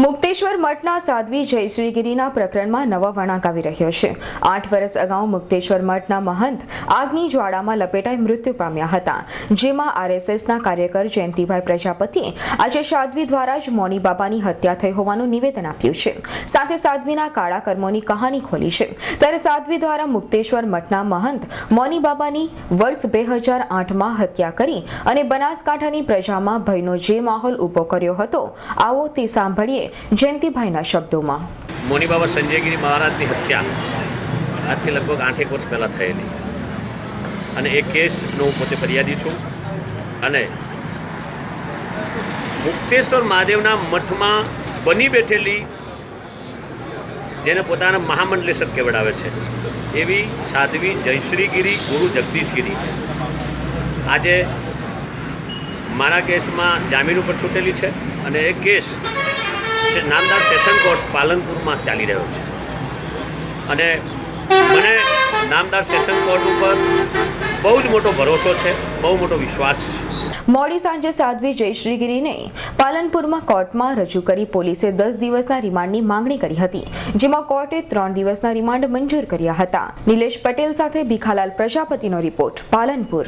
મુક્તેશ્વર મઠના સાધ્વી જયશ્રીગીરીના પ્રકરણમાં નવા વળાંક આવી રહ્યો છે. આઠ વર્ષ અગાઉ મુક્તેશ્વર મઠના મહંત આગની જ્વાળામાં લપેટાઈ મૃત્યુ પામ્યા હતા, જેમાં આરએસએસના કાર્યકર જયંતિભાઈ પ્રજાપતિએ આજે સાધ્વી દ્વારા જ મોની બાબાની હત્યા થઈ હોવાનું નિવેદન આપ્યું છે. સાથે સાધ્વીના કાળા કર્મોની કહાની ખોલી છે. ત્યારે સાધ્વી દ્વારા મુક્તેશ્વર મઠના મહંત મોની બાબાની વર્ષ બે હજાર આઠમાં હત્યા કરી અને બનાસકાંઠાની પ્રજામાં ભયનો જે માહોલ ઊભો કર્યો હતો, આવો તે સાંભળીએ જયંતિભાઈના શબ્દોમાં. મોની બાબા સંજયગીરી મહારાજની હત્યા આજથી લગભગ આઠેક વર્ષ પહેલાં થયેલી. અને એ કેસનો હું પોતે ફરિયાદી છું. અને મુક્તેશ્વર મહાદેવના મઠમાં બની બેઠેલી જેને પોતાના મહામંડલેશ્વર કહેવડાવે છે, એવી સાધ્વી જયશ્રીગીરી, ગુરુ જગદીશગીરી. આજે મારા કેસમાં જામીન ઉપર છૂટેલી છે અને એ કેસ નામદાર સેશન કોર્ટ પાલનપુરમાં ચાલી રહ્યો છે. અને મને નામદાર સેશન કોર્ટ ઉપર બહુ જ મોટો ભરોસો છે, બહુ મોટો વિશ્વાસ છે. મોડી સાંજે સાધ્વી જયશ્રીગીરીને પાલનપુરમાં કોર્ટમાં રજૂ કરી પોલીસે દસ દિવસના રિમાન્ડની માંગણી કરી હતી, જેમાં કોર્ટે ત્રણ દિવસના રિમાન્ડ મંજૂર કર્યા હતા. નિલેશ પટેલ સાથે ભીખાલાલ પ્રજાપતિનો રિપોર્ટ પાલનપુર.